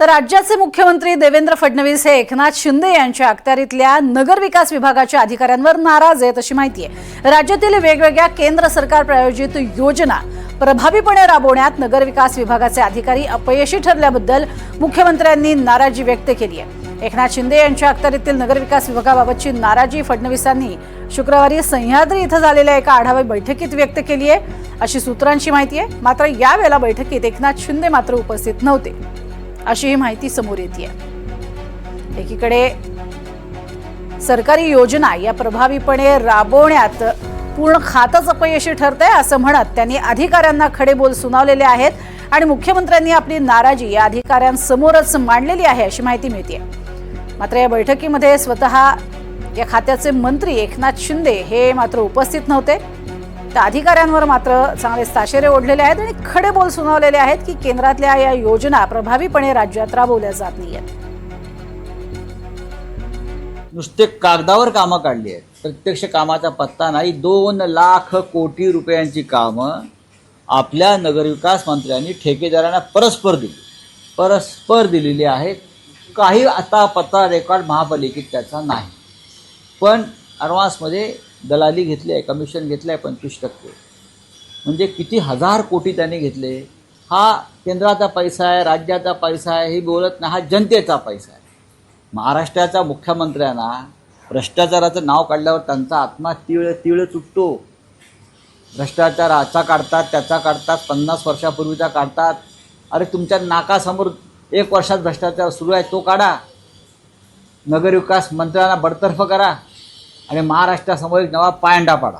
तर राज्याचे मुख्यमंत्री देवेंद्र फडणवीस हे एकनाथ शिंदे यांच्या अखत्यारीतल्या नगरविकास विभागाच्या अधिकाऱ्यांवर नाराज आहेत अशी माहिती आहे. राज्यातील वेगवेगळ्या केंद्र सरकार प्रायोजित योजना प्रभावीपणे राबवण्यात नगरविकास विभागाचे अधिकारी अपयशी ठरल्याबद्दल मुख्यमंत्र्यांनी नाराजी व्यक्त केली आहे. एकनाथ शिंदे यांच्या अखत्यारीतील नगरविकास विभागाबाबतची नाराजी फडणवीसांनी शुक्रवारी सह्याद्री इथं झालेल्या एका आढावा बैठकीत व्यक्त केली आहे. अशी सूत्रांची माहिती आहे. मात्र यावेळेला बैठकीत एकनाथ शिंदे मात्र उपस्थित नव्हते. अशी ही माहिती समोर येते एकीकडे सरकारी योजना या प्रभावीपणे राबवण्यात पूर्ण खातच अपयशी ठरतंय असं म्हणत त्यांनी अधिकाऱ्यांना खडे बोल सुनावलेले आहेत आणि मुख्यमंत्र्यांनी आपली नाराजी या अधिकाऱ्यांसमोरच मांडलेली आहे अशी माहिती मिळते मात्र या बैठकीमध्ये स्वतः या खात्याचे मंत्री एकनाथ शिंदे हे मात्र उपस्थित नव्हते. त्या अधिकाऱ्यांवर मात्र चांगले ताशेरे ओढलेले आहेत आणि खडे बोल सुनावलेले आहेत की केंद्रातल्या या योजना प्रभावीपणे राज्यात राबवल्या जात नाहीयेत. नुसते कागदावर कामं काढली आहेत. प्रत्यक्ष कामाचा पत्ता नाही. दोन लाख कोटी रुपयांची कामं आपल्या नगरविकास मंत्र्यांनी ठेकेदारांना परस्पर दिली. परस्पर दिलेली आहेत. काही आता पत्ता रेकॉर्ड महापालिकेत त्याचा नाही. पण ॲडव्हान्समध्ये दलाली घेतली आहे कमिशन घेतलं आहे पंचवीस टक्के. म्हणजे किती हजार कोटी त्यांनी घेतले? हा केंद्राचा पैसा आहे राज्याचा पैसा आहे हे बोलत नाही हा जनतेचा पैसा आहे. महाराष्ट्राच्या मुख्यमंत्र्यांना भ्रष्टाचाराचं नाव काढल्यावर त्यांचा आत्मा तीळ तीळ तुटतो. भ्रष्टाचाराचा काढतात त्याचा काढतात पन्नास वर्षापूर्वीचा काढतात. अरे तुमच्या नाकासमोर एक वर्षात भ्रष्टाचार सुरू आहे तो काढा. नगरविकास मंत्र्यांना बडतर्फ करा. आणि महाराष्ट्रासमोर एक नवा पायंडा पाडा.